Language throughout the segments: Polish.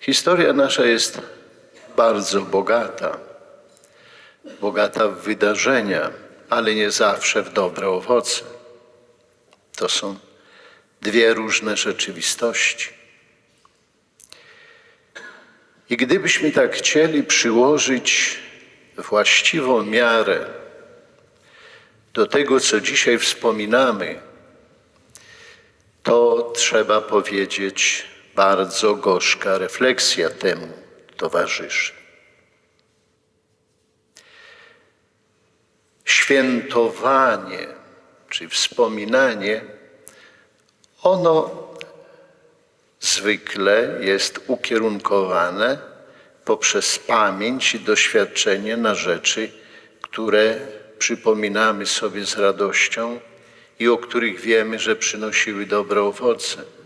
Historia nasza jest bardzo bogata. Bogata w wydarzenia, ale nie zawsze w dobre owoce. To są dwie różne rzeczywistości. I gdybyśmy tak chcieli przyłożyć właściwą miarę do tego, co dzisiaj wspominamy, to trzeba powiedzieć, bardzo gorzka refleksja temu towarzyszy. Świętowanie czy wspominanie, ono zwykle jest ukierunkowane poprzez pamięć i doświadczenie na rzeczy, które przypominamy sobie z radością i o których wiemy, że przynosiły dobre owoce.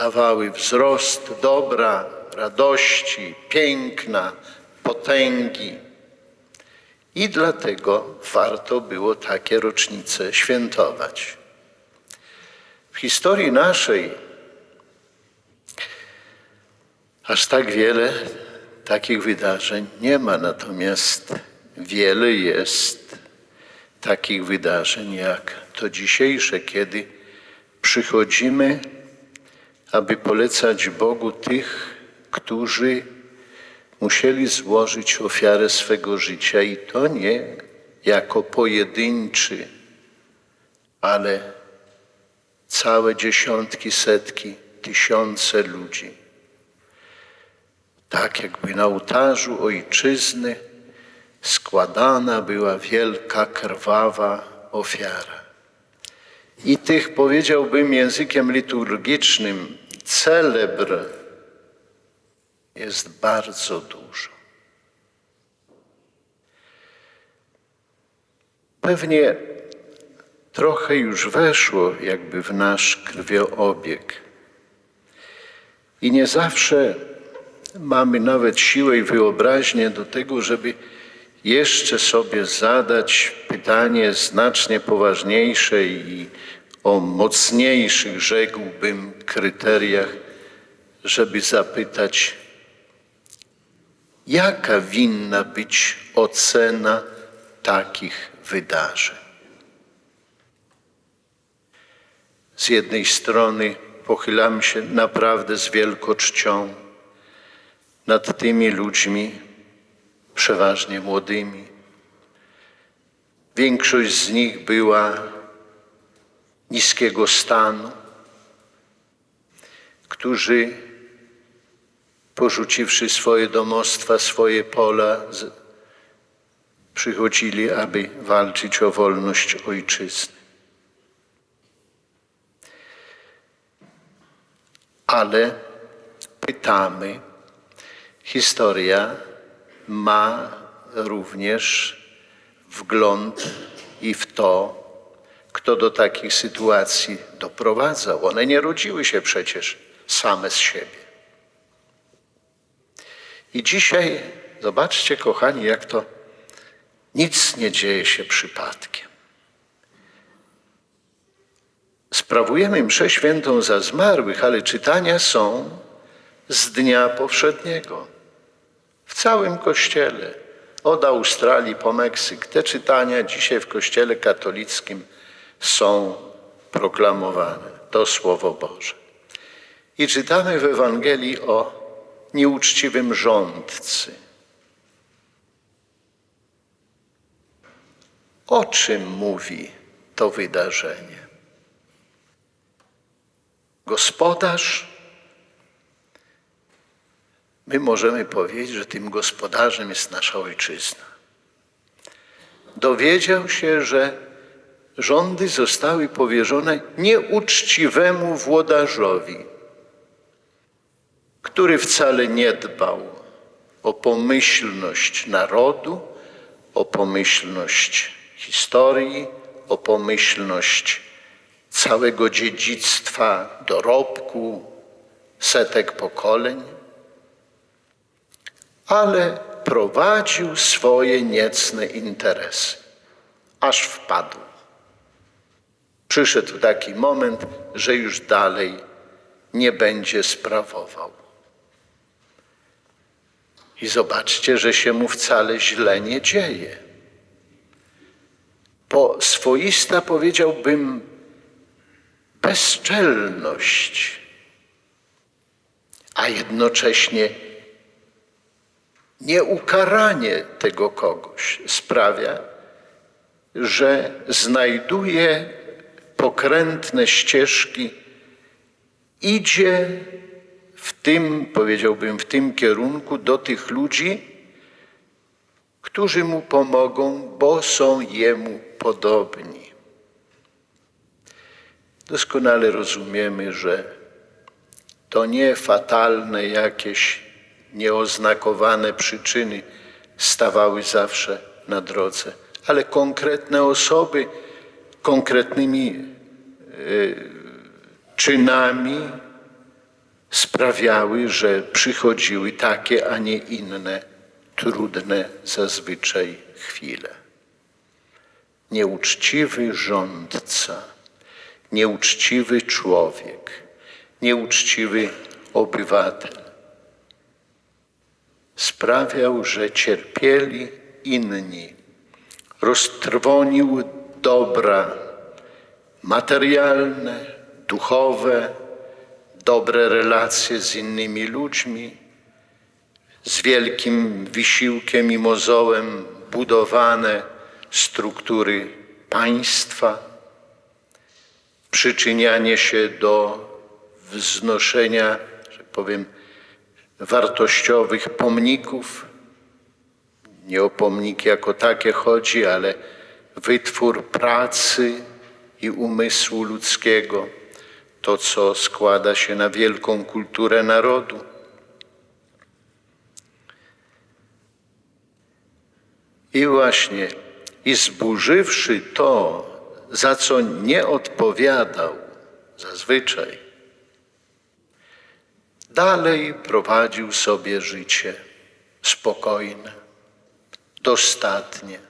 Dawały wzrost dobra, radości, piękna, potęgi. I dlatego warto było takie rocznice świętować. W historii naszej aż tak wiele takich wydarzeń nie ma, natomiast wiele jest takich wydarzeń jak to dzisiejsze, kiedy przychodzimy, aby polecać Bogu tych, którzy musieli złożyć ofiarę swego życia i to nie jako pojedynczy, ale całe dziesiątki, setki, tysiące ludzi. Tak jakby na ołtarzu ojczyzny składana była wielka, krwawa ofiara. I tych, powiedziałbym językiem liturgicznym, celebr jest bardzo dużo. Pewnie trochę już weszło jakby w nasz krwioobieg. I nie zawsze mamy nawet siłę i wyobraźnię do tego, żeby jeszcze sobie zadać pytanie znacznie poważniejsze i o mocniejszych, rzekłbym, kryteriach, żeby zapytać, jaka winna być ocena takich wydarzeń. Z jednej strony pochylamy się naprawdę z wielką czcią nad tymi ludźmi, przeważnie młodymi. Większość z nich była niskiego stanu, którzy porzuciwszy swoje domostwa, swoje pola, przychodzili, aby walczyć o wolność ojczyzny. Ale pytamy, historia ma również wgląd i w to, kto do takich sytuacji doprowadzał. One nie rodziły się przecież same z siebie. I dzisiaj zobaczcie, kochani, jak to nic nie dzieje się przypadkiem. Sprawujemy mszę świętą za zmarłych, ale czytania są z dnia powszedniego. W całym kościele, od Australii po Meksyk, te czytania dzisiaj w kościele katolickim są proklamowane. To Słowo Boże. I czytamy w Ewangelii o nieuczciwym rządcy. O czym mówi to wydarzenie? Gospodarz, my możemy powiedzieć, że tym gospodarzem jest nasza ojczyzna. Dowiedział się, że rządy zostały powierzone nieuczciwemu włodarzowi, który wcale nie dbał o pomyślność narodu, o pomyślność historii, o pomyślność całego dziedzictwa, dorobku, setek pokoleń, ale prowadził swoje niecne interesy, aż wpadł. Przyszedł taki moment, że już dalej nie będzie sprawował. I zobaczcie, że się mu wcale źle nie dzieje. Bo swoista powiedziałbym bezczelność, a jednocześnie nieukaranie tego kogoś sprawia, że znajduje pokrętne ścieżki, idzie w tym, powiedziałbym, w tym kierunku do tych ludzi, którzy mu pomogą, bo są jemu podobni. Doskonale rozumiemy, że to nie fatalne jakieś nieoznakowane przyczyny stawały zawsze na drodze, ale konkretne osoby konkretnymi y, czynami sprawiały, że przychodziły takie, a nie inne trudne zazwyczaj chwile. Nieuczciwy rządca, nieuczciwy człowiek, nieuczciwy obywatel sprawiał, że cierpieli inni. Roztrwonił dobra materialne, duchowe, dobre relacje z innymi ludźmi, z wielkim wysiłkiem i mozołem budowane struktury państwa, przyczynianie się do wznoszenia, że powiem, wartościowych pomników. Nie o pomniki jako takie chodzi, ale wytwór pracy i umysłu ludzkiego, to co składa się na wielką kulturę narodu. I właśnie, i zburzywszy to, za co nie odpowiadał zazwyczaj, dalej prowadził sobie życie spokojne, dostatnie,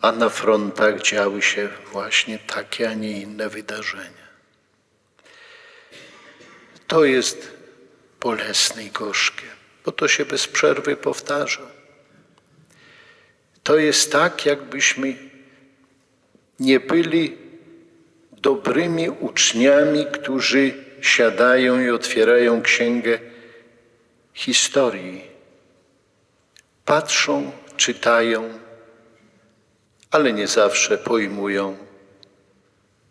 a na frontach działy się właśnie takie, a nie inne wydarzenia. To jest bolesne i gorzkie, bo to się bez przerwy powtarza. To jest tak, jakbyśmy nie byli dobrymi uczniami, którzy siadają i otwierają księgę historii. Patrzą, czytają, ale nie zawsze pojmują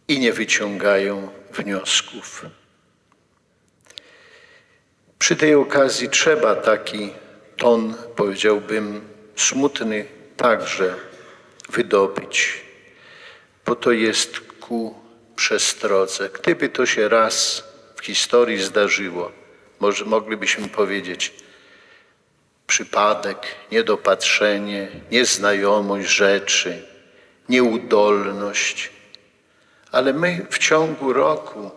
i nie wyciągają wniosków. Przy tej okazji trzeba taki ton, powiedziałbym, smutny także wydobyć, bo to jest ku przestrodze. Gdyby to się raz w historii zdarzyło, może moglibyśmy powiedzieć przypadek, niedopatrzenie, nieznajomość rzeczy, nieudolność, ale my w ciągu roku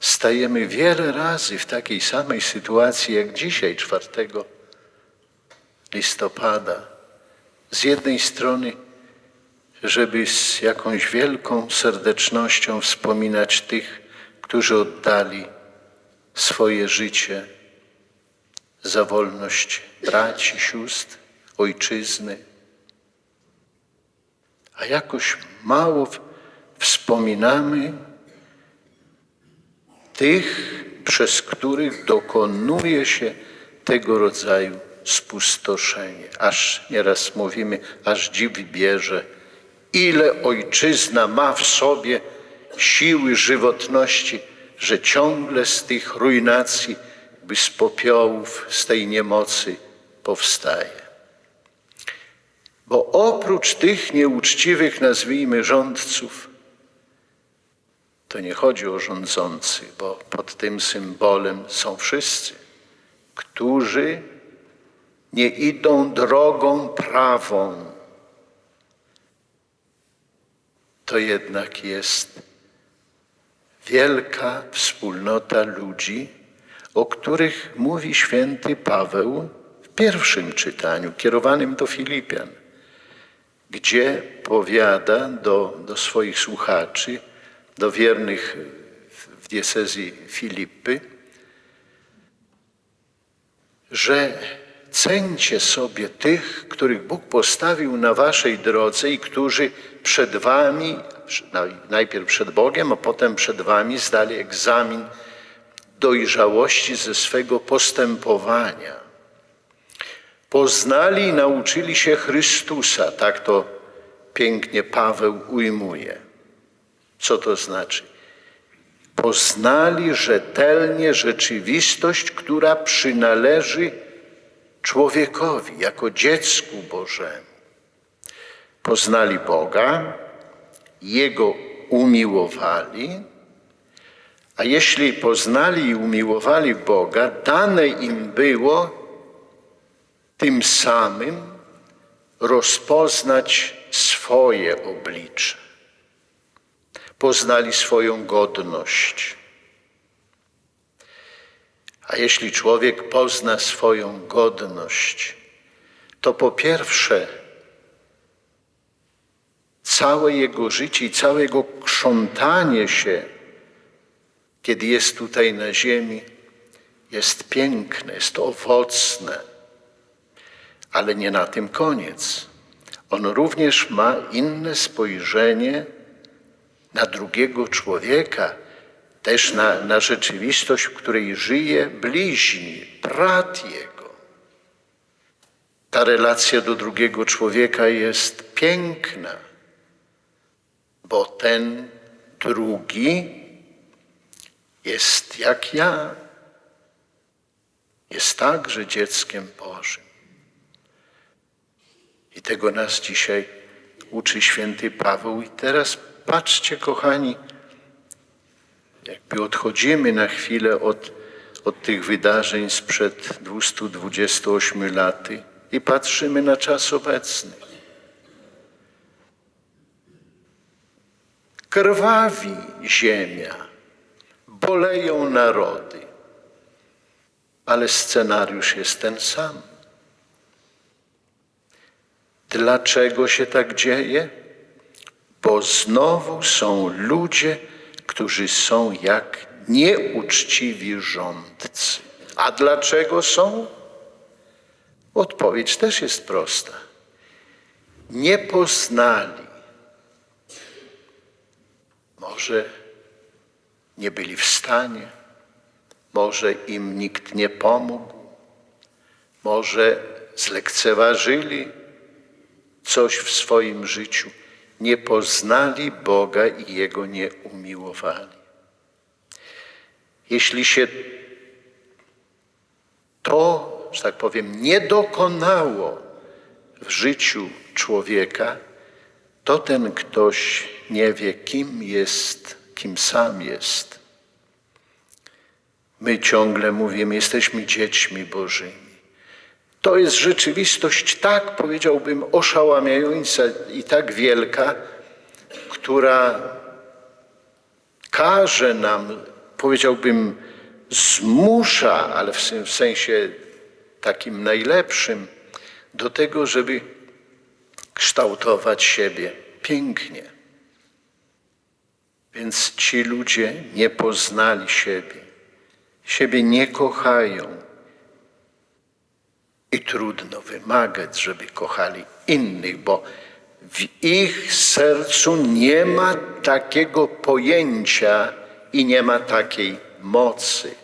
stajemy wiele razy w takiej samej sytuacji jak dzisiaj, 4 listopada. Z jednej strony, żeby z jakąś wielką serdecznością wspominać tych, którzy oddali swoje życie za wolność braci, sióstr, ojczyzny, a jakoś mało wspominamy tych, przez których dokonuje się tego rodzaju spustoszenie. Aż nieraz mówimy, aż dziw bierze, ile ojczyzna ma w sobie siły żywotności, że ciągle z tych ruinacji, by z popiołów, z tej niemocy powstaje. Bo oprócz tych nieuczciwych, nazwijmy rządców, to nie chodzi o rządzących, bo pod tym symbolem są wszyscy, którzy nie idą drogą prawą. To jednak jest wielka wspólnota ludzi, o których mówi święty Paweł w pierwszym czytaniu, kierowanym do Filipian, gdzie powiada do, do swoich słuchaczy, do wiernych w diecezji Filipy, że ceńcie sobie tych, których Bóg postawił na waszej drodze i którzy przed wami, najpierw przed Bogiem, a potem przed wami zdali egzamin dojrzałości ze swego postępowania. Poznali i nauczyli się Chrystusa, tak to pięknie Paweł ujmuje. Co to znaczy? Poznali rzetelnie rzeczywistość, która przynależy człowiekowi jako dziecku Bożemu. Poznali Boga, Jego umiłowali, a jeśli poznali i umiłowali Boga, dane im było tym samym rozpoznać swoje oblicze. Poznali swoją godność. A jeśli człowiek pozna swoją godność, to po pierwsze, całe jego życie i całe jego krzątanie się, kiedy jest tutaj na ziemi, jest piękne, jest owocne. Ale nie na tym koniec. On również ma inne spojrzenie na drugiego człowieka, też na, na rzeczywistość, w której żyje bliźni, brat jego. Ta relacja do drugiego człowieka jest piękna, bo ten drugi jest jak ja, jest także dzieckiem Bożym. I tego nas dzisiaj uczy święty Paweł. I teraz patrzcie, kochani, jakby odchodzimy na chwilę od, od tych wydarzeń sprzed 228 lat i patrzymy na czas obecny. Krwawi ziemia, boleją narody, ale scenariusz jest ten sam. Dlaczego się tak dzieje? Bo znowu są ludzie, którzy są jak nieuczciwi rządcy. A dlaczego są? Odpowiedź też jest prosta. Nie poznali. Może nie byli w stanie, może im nikt nie pomógł, może zlekceważyli coś w swoim życiu. Nie poznali Boga i Jego nie umiłowali. Jeśli się to, że tak powiem, nie dokonało w życiu człowieka, to ten ktoś nie wie, kim jest, kim sam jest. My ciągle mówimy, jesteśmy dziećmi Bożymi. To jest rzeczywistość tak, powiedziałbym, oszałamiająca i tak wielka, która każe nam, powiedziałbym, zmusza, ale w sensie takim najlepszym, do tego, żeby kształtować siebie pięknie. Więc ci ludzie nie poznali siebie, siebie nie kochają i trudno wymagać, żeby kochali innych, bo w ich sercu nie ma takiego pojęcia i nie ma takiej mocy,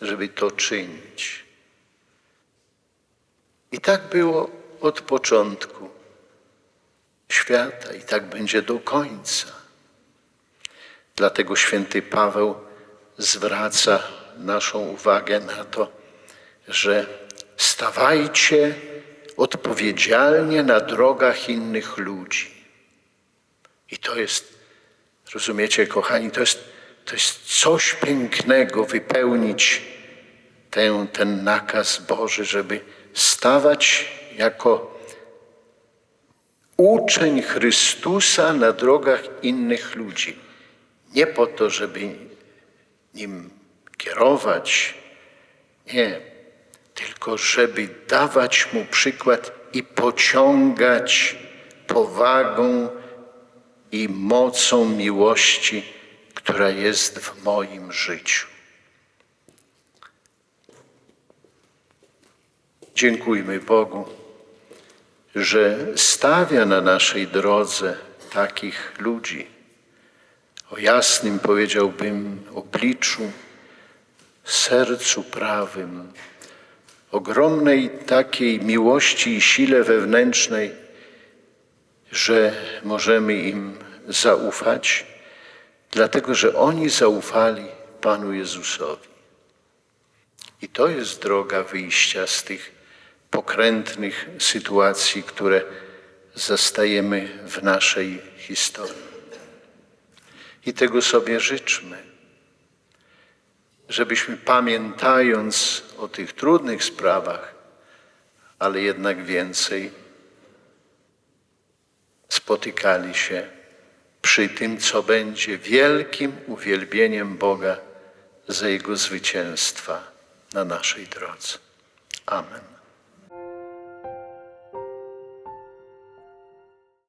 żeby to czynić. I tak było od początku świata i tak będzie do końca. Dlatego święty Paweł zwraca naszą uwagę na to, że Stawajcie odpowiedzialnie na drogach innych ludzi. I to jest, rozumiecie, kochani, to jest, to jest coś pięknego wypełnić ten, ten nakaz Boży, żeby stawać jako uczeń Chrystusa na drogach innych ludzi. Nie po to, żeby nim kierować, nie, tylko żeby dawać mu przykład i pociągać powagą i mocą miłości, która jest w moim życiu. Dziękujmy Bogu, że stawia na naszej drodze takich ludzi o jasnym, powiedziałbym, obliczu, sercu prawym, ogromnej takiej miłości i sile wewnętrznej, że możemy im zaufać, dlatego że oni zaufali Panu Jezusowi. I to jest droga wyjścia z tych pokrętnych sytuacji, które zastajemy w naszej historii. I tego sobie życzmy, żebyśmy pamiętając o tych trudnych sprawach, ale jednak więcej, spotykali się przy tym, co będzie wielkim uwielbieniem Boga za Jego zwycięstwa na naszej drodze. Amen.